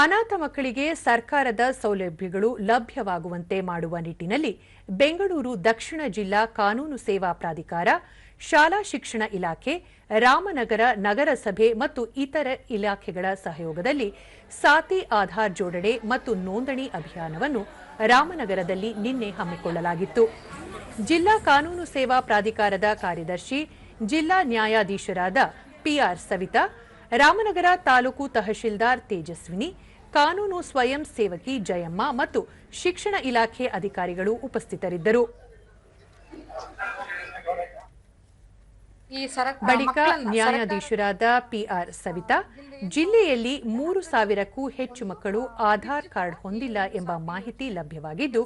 ಅನಾಥ ಮಕ್ಕಳಿಗೆ ಸರ್ಕಾರದ ಸೌಲಭ್ಯಗಳು ಲಭ್ಯವಾಗುವಂತೆ ಮಾಡುವ ನಿಟ್ಟಿನಲ್ಲಿ ಬೆಂಗಳೂರು ದಕ್ಷಿಣ ಜಿಲ್ಲಾ ಕಾನೂನು ಸೇವಾ ಪ್ರಾಧಿಕಾರ, ಶಾಲಾ ಶಿಕ್ಷಣ ಇಲಾಖೆ, ರಾಮನಗರ ನಗರಸಭೆ ಮತ್ತು ಇತರ ಇಲಾಖೆಗಳ ಸಹಯೋಗದಲ್ಲಿ ಸಾತಿ ಆಧಾರ್ ಜೋಡಣೆ ಮತ್ತು ನೋಂದಣಿ ಅಭಿಯಾನವನ್ನು ರಾಮನಗರದಲ್ಲಿ ನಿನ್ನೆ ಹಮ್ಮಿಕೊಳ್ಳಲಾಗಿತ್ತು. ಜಿಲ್ಲಾ ಕಾನೂನು ಸೇವಾ ಪ್ರಾಧಿಕಾರದ ಕಾರ್ಯದರ್ಶಿ, ಜಿಲ್ಲಾ ನ್ಯಾಯಾಧೀಶರಾದ ಪಿಆರ್ ಸವಿತಾ ರಾಮನಗರ ತಾಲೂಕು ತಹಶೀಲ್ದಾರ್ ತೇಜಸ್ವಿನಿ ಕಾನೂನು ಸ್ವಯಂ ಸೇವಕಿ ಜಯಮ್ಮ ಮತ್ತು ಶಿಕ್ಷಣ ಇಲಾಖೆ ಅಧಿಕಾರಿಗಳು ಉಪಸ್ಥಿತರಿದ್ದರು. ಬಳಿಕ ನ್ಯಾಯಾಧೀಶರಾದ ಪಿಆರ್ ಸವಿತಾ ಜಿಲ್ಲೆಯಲ್ಲಿ ಮೂರು ಸಾವಿರಕ್ಕೂ ಹೆಚ್ಚು ಮಕ್ಕಳು ಆಧಾರ್ ಕಾರ್ಡ್ ಹೊಂದಿಲ್ಲ ಎಂಬ ಮಾಹಿತಿ ಲಭ್ಯವಾಗಿದ್ದು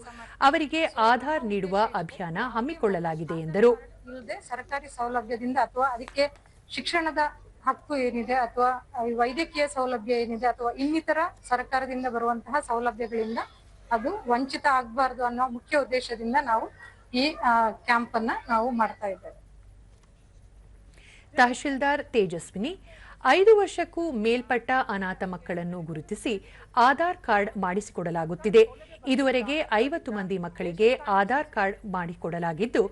ಅವರಿಗೆ ಆಧಾರ್ ನೀಡುವ ಅಭಿಯಾನ ಹಮ್ಮಿಕೊಳ್ಳಲಾಗಿದೆ ಎಂದರು. ಸರ್ಕಾರಿ ಸೌಲಭ್ಯದಿಂದ ಅಥವಾ ಅದಕ್ಕೆ ಶಿಕ್ಷಣದ ಹಕ್ಕು ಏನಿದೆ ಅಥವಾ ವೈದ್ಯಕೀಯ ಸೌಲಭ್ಯ ಏನಿದೆ ಅಥವಾ ಇನ್ನಿತರ ಸರ್ಕಾರದಿಂದ ಬರುವಂತಹ ಸೌಲಭ್ಯಗಳಿಂದ ಅದು ವಂಚಿತ ಆಗಬಾರದು ಅನ್ನೋ ಮುಖ್ಯ ಉದ್ದೇಶದಿಂದ ನಾವು ಈ ಕ್ಯಾಂಪ್ ಅನ್ನ ನಾವು ಮಾಡ್ತಾ ಇದ್ದೇವೆ. ತಹಶೀಲ್ದಾರ್ ತೇಜಸ್ವಿನಿ ಐದು ವರ್ಷಕ್ಕೂ ಮೇಲ್ಪಟ್ಟ ಅನಾಥ ಮಕ್ಕಳನ್ನು ಗುರುತಿಸಿ ಆಧಾರ್ ಕಾರ್ಡ್ ಮಾಡಿಸಿಕೊಡಲಾಗುತ್ತಿದೆ. ಇದುವರೆಗೆ ಐವತ್ತು ಮಂದಿ ಮಕ್ಕಳಿಗೆ ಆಧಾರ್ ಕಾರ್ಡ್ ಮಾಡಿಕೊಡಲಾಗಿದ್ದು,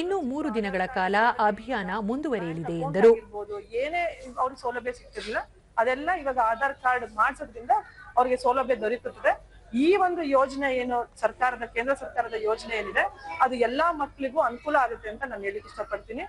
ಇನ್ನು ಮೂರು ದಿನಗಳ ಕಾಲ ಅಭಿಯಾನ ಮುಂದುವರಿಯಲಿದೆ ಎಂದರು. ಏನೇ ಅವ್ರಿಗೆ ಸೌಲಭ್ಯ ಸಿಗ್ತಿರ್ಲಿಲ್ಲ, ಅದೆಲ್ಲ ಇವಾಗ ಆಧಾರ್ ಕಾರ್ಡ್ ಮಾಡಿಸೋದ್ರಿಂದ ಅವ್ರಿಗೆ ಸೌಲಭ್ಯ ದೊರೆಯುತ್ತದೆ. ಈ ಒಂದು ಯೋಜನೆ ಏನು, ಸರ್ಕಾರದ, ಕೇಂದ್ರ ಸರ್ಕಾರದ ಯೋಜನೆ ಏನಿದೆ, ಅದು ಎಲ್ಲಾ ಮಕ್ಕಳಿಗೂ ಅನುಕೂಲ ಆಗುತ್ತೆ ಅಂತ ನಾನು ಹೇಳಿಕ್ ಇಷ್ಟಪಡ್ತೀನಿ.